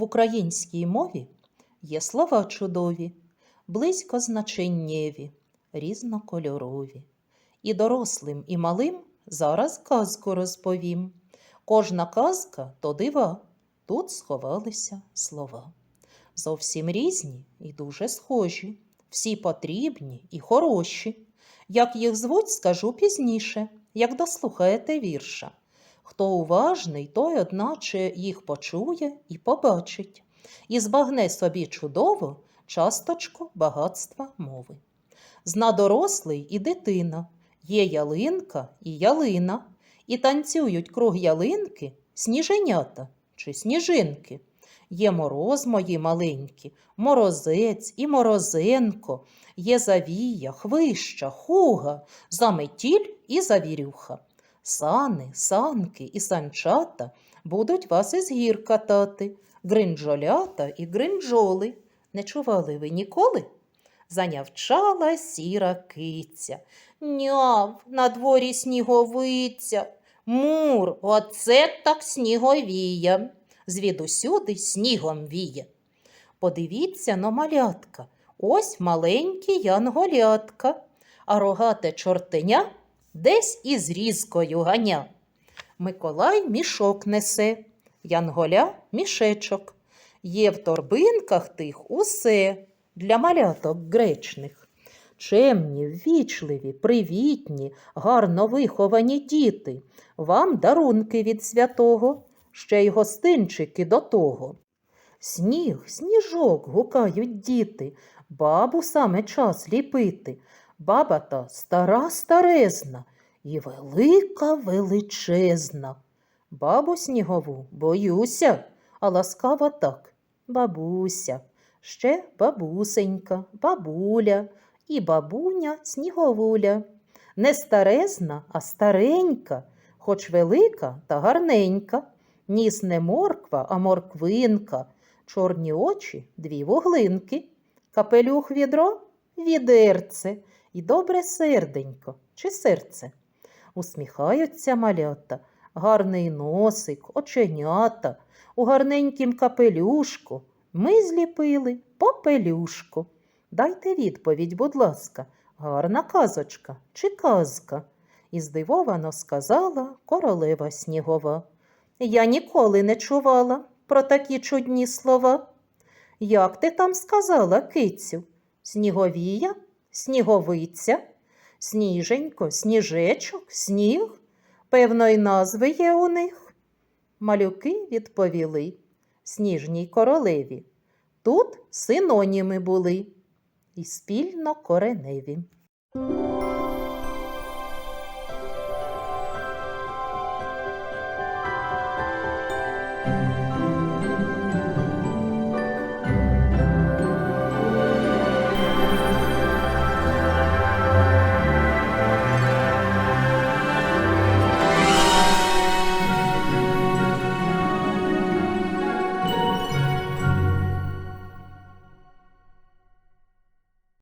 В українській мові є слова чудові, близько значеннєві, різнокольорові. І дорослим, і малим зараз казку розповім. Кожна казка то дива, тут сховалися слова. Зовсім різні і дуже схожі, всі потрібні і хороші. Як їх звуть, скажу пізніше, як дослухаєте вірша. Хто уважний, той, одначе, їх почує і побачить, і збагне собі чудово часточку багатства мови. Зна дорослий і дитина, є ялинка і ялина, і танцюють круг ялинки сніженята чи сніжинки. Є мороз мої маленькі, морозець і морозенко, є завія, хвища, хуга, заметіль і завірюха. Сани, санки і санчата будуть вас із гір катати, гринджолята і гринджоли. Не чували ви ніколи? Занявчала сіра киця. Няв, на дворі сніговиця. Мур, оце так сніговія. Звідусюди снігом віє. Подивіться но малятка, ось маленькі янголятка, а рогате чортеня десь із різкою ганя. Миколай мішок несе, янголя мішечок. Є в торбинках тих усе для маляток гречних. Чемні, ввічливі, привітні, гарно виховані діти, вам дарунки від святого, ще й гостинчики до того. Сніг, сніжок гукають діти, бабу саме час ліпити. Баба та стара старезна і велика величезна. Бабу снігову боюся, а ласкава так, бабуся, ще бабусенька, бабуля і бабуня сніговуля. Не старезна, а старенька, хоч велика та гарненька. Ніс не морква, а морквинка, чорні очі дві вуглинки, капелюх відро відерце, і добре серденько чи серце. Усміхаються малята, гарний носик, оченята, у гарненькім капелюшку. Ми зліпили попелюшку. Дайте відповідь, будь ласка, гарна казочка чи казка? І здивовано сказала королева снігова. Я ніколи не чувала про такі чудні слова. Як ти там сказала, кицю? Сніговія, сніговиця, сніженько, сніжечок, сніг? Певної назви є у них. Малюки відповіли сніжній королеві. Тут синоніми були і спільно кореневі.